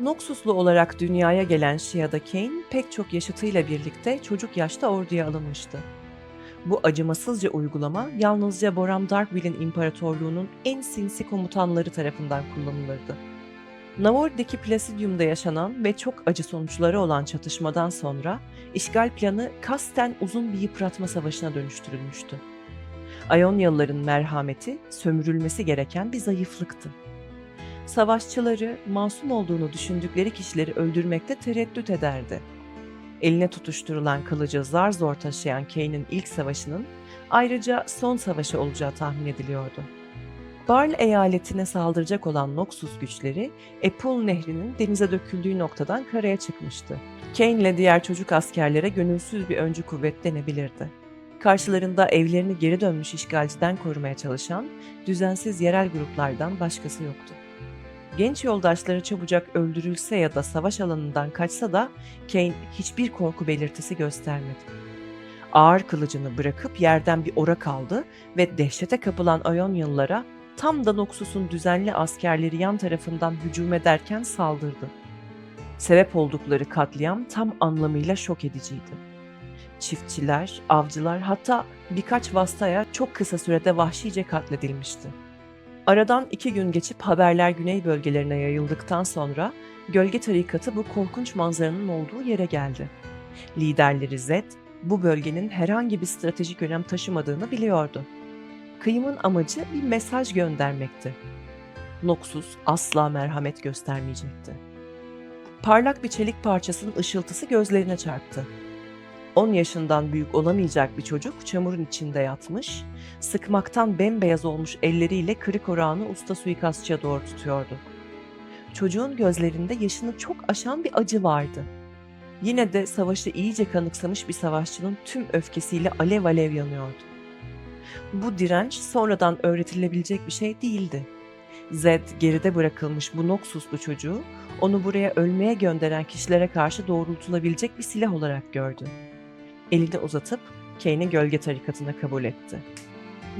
Noxuslu olarak dünyaya gelen Shiada Kane pek çok yaşıtıyla birlikte çocuk yaşta orduya alınmıştı. Bu acımasızca uygulama yalnızca Boram Darkville'in imparatorluğunun en sinsi komutanları tarafından kullanılırdı. Navor'daki Placidium'da yaşanan ve çok acı sonuçları olan çatışmadan sonra işgal planı kasten uzun bir yıpratma savaşına dönüştürülmüştü. Ayonyalıların merhameti sömürülmesi gereken bir zayıflıktı. Savaşçıları masum olduğunu düşündükleri kişileri öldürmekte tereddüt ederdi. Eline tutuşturulan kılıcı zar zor taşıyan Kane'in ilk savaşının ayrıca son savaşı olacağı tahmin ediliyordu. Barl eyaletine saldıracak olan Noxus güçleri Epul Nehri'nin denize döküldüğü noktadan karaya çıkmıştı. Kane ile diğer çocuk askerlere gönülsüz bir öncü kuvvet denebilirdi. Karşılarında evlerini geri dönmüş işgalciden korumaya çalışan düzensiz yerel gruplardan başkası yoktu. Genç yoldaşları çabucak öldürülse ya da savaş alanından kaçsa da Kane hiçbir korku belirtisi göstermedi. Ağır kılıcını bırakıp yerden bir ora kaldı ve dehşete kapılan Ayonyalılara tam da Noxus'un düzenli askerleri yan tarafından hücum ederken saldırdı. Sebep oldukları katliam tam anlamıyla şok ediciydi. Çiftçiler, avcılar hatta birkaç vastaya çok kısa sürede vahşice katledilmişti. Aradan iki gün geçip haberler güney bölgelerine yayıldıktan sonra gölge tarikatı bu korkunç manzaranın olduğu yere geldi. Liderleri Zed bu bölgenin herhangi bir stratejik önem taşımadığını biliyordu. Kıyımın amacı bir mesaj göndermekti. Noxus asla merhamet göstermeyecekti. Parlak bir çelik parçasının ışıltısı gözlerine çarptı. 10 yaşından büyük olamayacak bir çocuk çamurun içinde yatmış, sıkmaktan bembeyaz olmuş elleriyle kırık orağını usta suikastçıya doğru tutuyordu. Çocuğun gözlerinde yaşını çok aşan bir acı vardı. Yine de savaşı iyice kanıksamış bir savaşçının tüm öfkesiyle alev alev yanıyordu. Bu direnç sonradan öğretilebilecek bir şey değildi. Zed geride bırakılmış bu Noxuslu çocuğu onu buraya ölmeye gönderen kişilere karşı doğrultulabilecek bir silah olarak gördü. Elini uzatıp Kane'i gölge tarikatına kabul etti.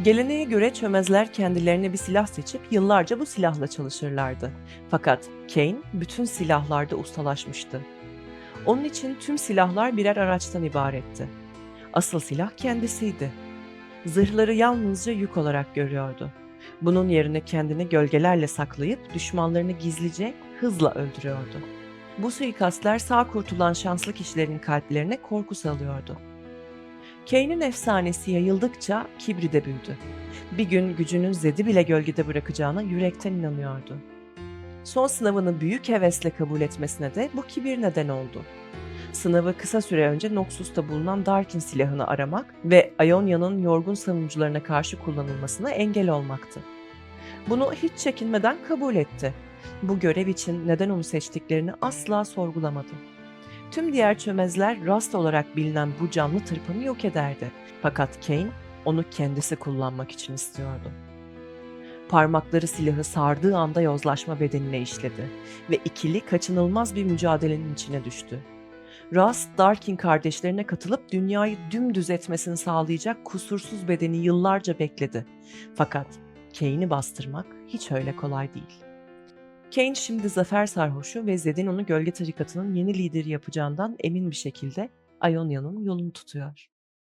Geleneğe göre çömezler kendilerine bir silah seçip yıllarca bu silahla çalışırlardı. Fakat Kane bütün silahlarda ustalaşmıştı. Onun için tüm silahlar birer araçtan ibaretti. Asıl silah kendisiydi. Zırhları yalnızca yük olarak görüyordu. Bunun yerine kendini gölgelerle saklayıp düşmanlarını gizlice, hızla öldürüyordu. Bu suikastler sağ kurtulan şanslı kişilerin kalplerine korku salıyordu. Kane'in efsanesi yayıldıkça kibri de büyüdü. Bir gün gücünün Zed'i bile gölgede bırakacağına yürekten inanıyordu. Son sınavını büyük hevesle kabul etmesine de bu kibir neden oldu. Sınavı kısa süre önce Noxus'ta bulunan Darkin silahını aramak ve Ionia'nın yorgun savunucularına karşı kullanılmasına engel olmaktı. Bunu hiç çekinmeden kabul etti. Bu görev için neden onu seçtiklerini asla sorgulamadı. Tüm diğer çömezler Rast olarak bilinen bu canlı tırpanı yok ederdi. Fakat Kane onu kendisi kullanmak için istiyordu. Parmakları silahı sardığı anda yozlaşma bedenine işledi ve ikili kaçınılmaz bir mücadelenin içine düştü. Rast, Darkin kardeşlerine katılıp dünyayı dümdüz etmesini sağlayacak kusursuz bedeni yıllarca bekledi. Fakat Kane'i bastırmak hiç öyle kolay değil. Kane şimdi zafer sarhoşu ve Zed'in onu gölge tarikatının yeni lideri yapacağından emin bir şekilde Ionia'nın yolunu tutuyor.